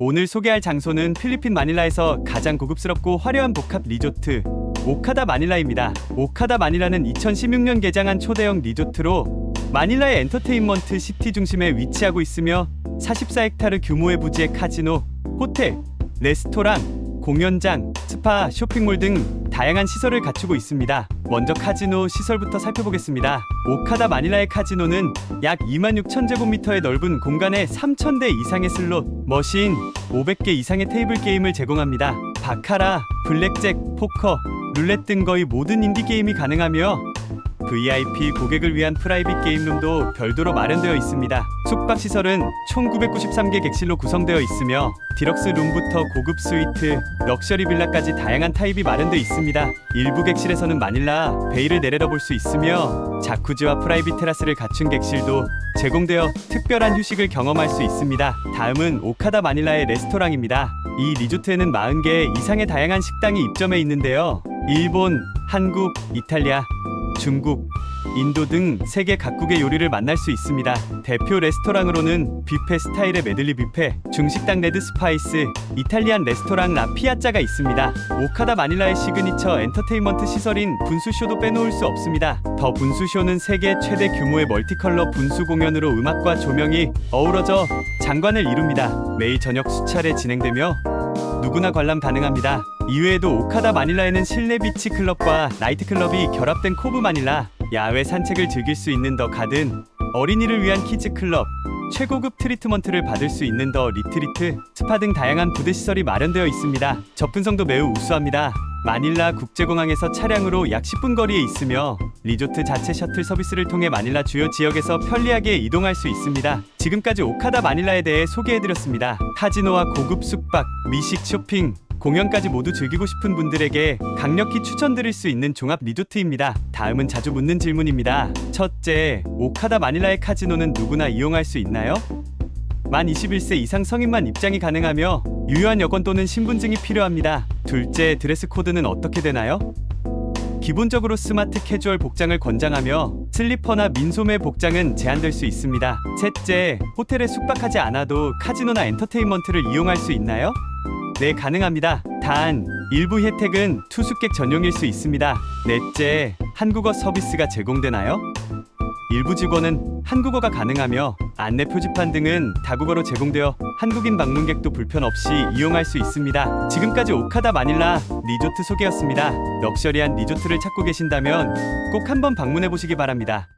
오늘 소개할 장소는 필리핀 마닐라에서 가장 고급스럽고 화려한 복합 리조트 오카다 마닐라입니다. 오카다 마닐라는 2016년 개장한 초대형 리조트로 마닐라의 엔터테인먼트 시티 중심에 위치하고 있으며 44헥타르 규모의 부지에 카지노, 호텔, 레스토랑, 공연장, 스파, 쇼핑몰 등 다양한 시설을 갖추고 있습니다. 먼저 카지노 시설부터 살펴보겠습니다. 오카다 마닐라의 카지노는 약 2만 6천 제곱미터의 넓은 공간에 3천 대 이상의 슬롯, 머신, 500개 이상의 테이블 게임을 제공합니다. 바카라, 블랙잭, 포커, 룰렛 등 거의 모든 인디 게임이 가능하며 VIP 고객을 위한 프라이빗 게임룸도 별도로 마련되어 있습니다. 숙박 시설은 총 993개 객실로 구성되어 있으며 디럭스 룸부터 고급 스위트, 럭셔리 빌라까지 다양한 타입이 마련되어 있습니다. 일부 객실에서는 마닐라 베이를 내려다 볼 수 있으며 자쿠지와 프라이빗 테라스를 갖춘 객실도 제공되어 특별한 휴식을 경험할 수 있습니다. 다음은 오카다 마닐라의 레스토랑입니다. 이 리조트에는 40개 이상의 다양한 식당이 입점해 있는데요. 일본, 한국, 이탈리아, 중국, 인도 등 세계 각국의 요리를 만날 수 있습니다. 대표 레스토랑으로는 뷔페 스타일의 메들리 뷔페, 중식당 레드 스파이스, 이탈리안 레스토랑 라 피아짜가 있습니다. 오카다 마닐라의 시그니처 엔터테인먼트 시설인 분수쇼도 빼놓을 수 없습니다. 더 분수쇼는 세계 최대 규모의 멀티컬러 분수 공연으로 음악과 조명이 어우러져 장관을 이룹니다. 매일 저녁 수차례 진행되며 누구나 관람 가능합니다. 이외에도 오카다 마닐라에는 실내 비치 클럽과 나이트 클럽이 결합된 코브 마닐라, 야외 산책을 즐길 수 있는 더 가든, 어린이를 위한 키즈 클럽, 최고급 트리트먼트를 받을 수 있는 더 리트리트, 스파 등 다양한 부대 시설이 마련되어 있습니다. 접근성도 매우 우수합니다. 마닐라 국제공항에서 차량으로 약 10분 거리에 있으며 리조트 자체 셔틀 서비스를 통해 마닐라 주요 지역에서 편리하게 이동할 수 있습니다. 지금까지 오카다 마닐라에 대해 소개해드렸습니다. 카지노와 고급 숙박, 미식 쇼핑, 공연까지 모두 즐기고 싶은 분들에게 강력히 추천드릴 수 있는 종합 리조트입니다. 다음은 자주 묻는 질문입니다. 첫째, 오카다 마닐라의 카지노는 누구나 이용할 수 있나요? 만 21세 이상 성인만 입장이 가능하며 유효한 여권 또는 신분증이 필요합니다. 둘째, 드레스 코드는 어떻게 되나요? 기본적으로 스마트 캐주얼 복장을 권장하며 슬리퍼나 민소매 복장은 제한될 수 있습니다. 셋째, 호텔에 숙박하지 않아도 카지노나 엔터테인먼트를 이용할 수 있나요? 네, 가능합니다. 단, 일부 혜택은 투숙객 전용일 수 있습니다. 넷째, 한국어 서비스가 제공되나요? 일부 직원은 한국어가 가능하며 안내 표지판 등은 다국어로 제공되어 한국인 방문객도 불편 없이 이용할 수 있습니다. 지금까지 오카다 마닐라 리조트 소개였습니다. 럭셔리한 리조트를 찾고 계신다면 꼭 한번 방문해 보시기 바랍니다.